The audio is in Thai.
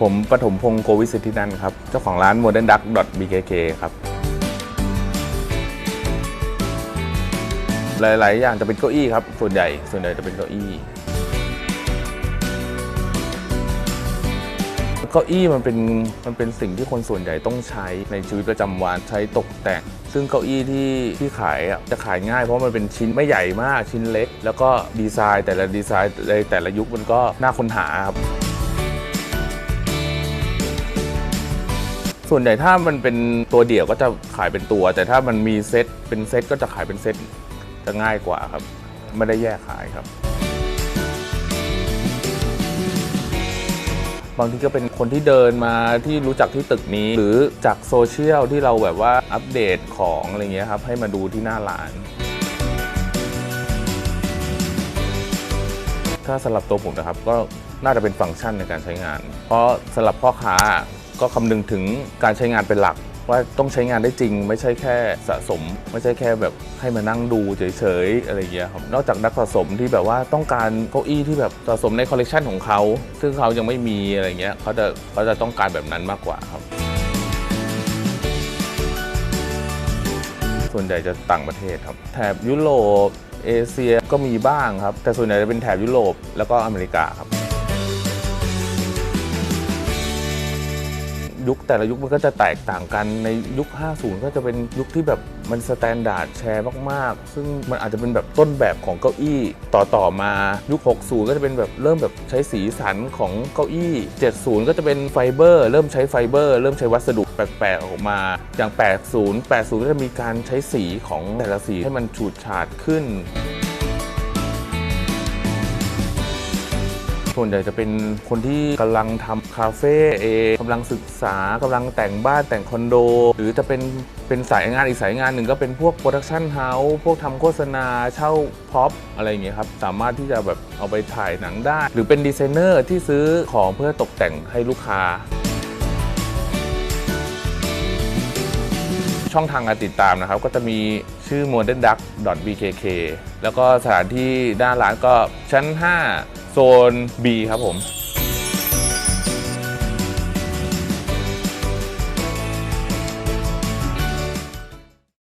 ผมปฐมพงศ์โกวิสิทธินันครับ เจ้าของร้าน modern duck bkk ครับ หลาย ๆ อย่างจะเป็นเก้าอี้ครับ ส่วนใหญ่ ส่วนใหญ่จะเป็นเก้าอี้ เก้าอี้มันเป็น มันเป็นสิ่งที่คนส่วนใหญ่ต้องใช้ในชีวิตประจำวัน ใช้ตกแต่ง ซึ่งเก้าอี้ที่ที่ขายอะจะขายง่ายเพราะมันเป็นชิ้นไม่ใหญ่มาก ชิ้นเล็ก แล้วก็ดีไซน์แต่ละดีไซน์ในแต่ละยุคมันก็น่าค้นหาครับ ส่วนใหญ่ถ้ามันเป็นตัวเดี่ยวก็จะขายเป็นตัว แต่ถ้ามันมีเซตเป็นเซตก็จะขายเป็นเซตจะง่ายกว่าครับ ไม่ได้แยกขายครับ บางทีก็เป็นคนที่เดินมาที่รู้จักที่ตึกนี้ หรือจากโซเชียลที่เราแบบว่าอัปเดตของอะไรเงี้ยครับ ให้มาดูที่หน้าร้าน ถ้าสำหรับตัวผมนะครับก็น่าจะเป็นฟังก์ชันในการใช้งาน เพราะสำหรับพ่อค้า ก็คำนึงถึงการใช้งานเป็นหลัก ว่าต้องใช้งานได้จริง ไม่ใช่แค่สะสม ไม่ใช่แค่แบบให้มานั่งดูเฉยๆอะไรเงี้ยครับนอกจากนักสะสมที่แบบว่าต้องการเก้าอี้ที่แบบสะสมในคอลเลกชันของเขา ซึ่งเขายังไม่มีอะไรเงี้ยเขาจะเขาจะต้องการแบบนั้นมากกว่าครับ ส่วนใหญ่จะต่างประเทศครับ แถบยุโรปเอเชียก็มีบ้างครับ แต่ส่วนใหญ่จะเป็นแถบยุโรปแล้วก็อเมริกาครับ ยุคแต่ละยุคมันก็จะแตกต่างกันในยุค 50 ก็จะเป็นยุคที่แบบมันสแตนดาร์ดแชร์มากๆ ซึ่งมันอาจจะเป็นแบบต้นแบบของเก้าอี้ต่อต่อมายุค 60 ก็จะเป็นแบบเริ่มแบบใช้สีสันของเก้าอี้ 70 ก็จะเป็นไฟเบอร์ เริ่มใช้ไฟเบอร์ เริ่มใช้วัสดุแปลกๆออกมาอย่าง 80 80 ก็จะมีการใช้สีของแต่ละสีให้มันฉูดฉาดขึ้น ส่วนใหญ่จะเป็นคนที่กำลังทำคาเฟ่เองกำลังศึกษากำลังแต่งบ้านแต่งคอนโด หรือจะเป็นเป็นสายงานอีกสายงานหนึ่งก็เป็นพวกโปรดักชั่นเฮาส์พวกทำโฆษณาเช่าพ็อปอะไรอย่างเงี้ยครับ สามารถที่จะแบบเอาไปถ่ายหนังได้ หรือเป็นดีไซเนอร์ที่ซื้อของเพื่อตกแต่งให้ลูกค้า ช่องทางการติดตามนะครับ ก็จะมีชื่อ modernduck.bkk แล้วก็สถานที่หน้าร้านก็ชั้น 5 โซน B ครับผม